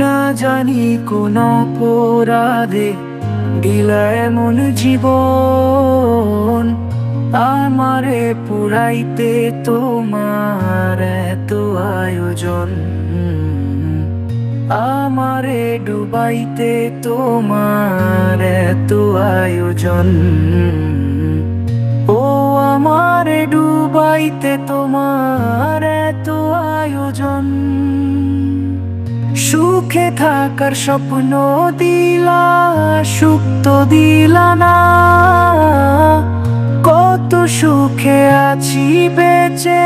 না জানি কোন অপরাধে দিলা এমন জীবন আমারে পুরাইতে তোমার এত আয়োজন। আমারে ডুবাইতে তোমার এত আয়োজন। ও আমারে ডুবাইতে তোমার সুখে থাকার স্বপ্ন দিলা, সুখ তো দিলা না। কত সুখে আছি বেঁচে,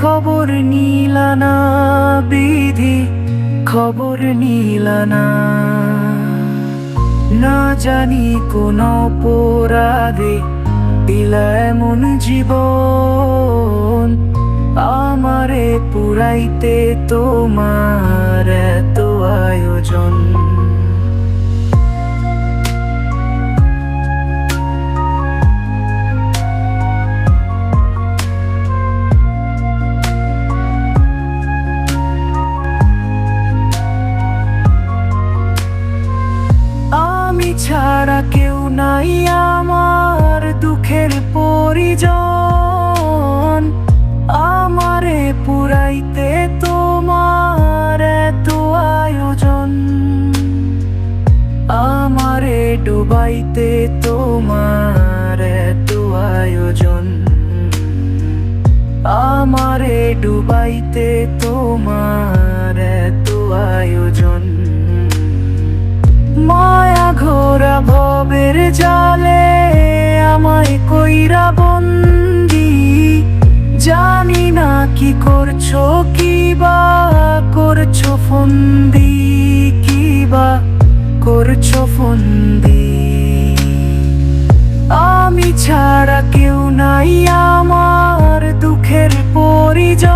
খবর নিলা না, বিধি খবর নিলা না। না জানি কোন অপরাধে দিলা এমন জীবন আমারে পুরাইতে তোমার এত আয়োজন। পুরাইতে তোমার এত আয়োজন। আমারে ডুবাইতে তোমার এত আয়োজন। আমারে ডুবাইতে তোমার এত আয়োজন। মায়া ঘোরা ভবের জালে আমায় কইরা জানি না কি করছ, কি বা করছ, ফন্দি কি বা করছ, ফন্দি। আমি ছাড়া কেউ নাই আমার দুঃখের পরিজন।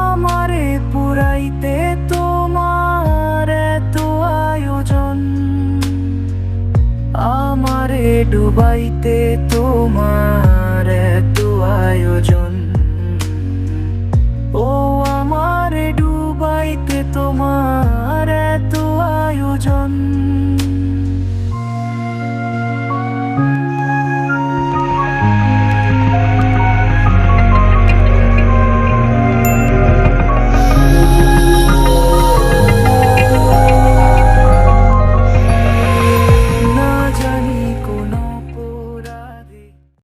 আমারে পুরাইতে তোমার এত আয়োজন। আমারে ডুবাইতে তোমার তোমার এত আয়োজন।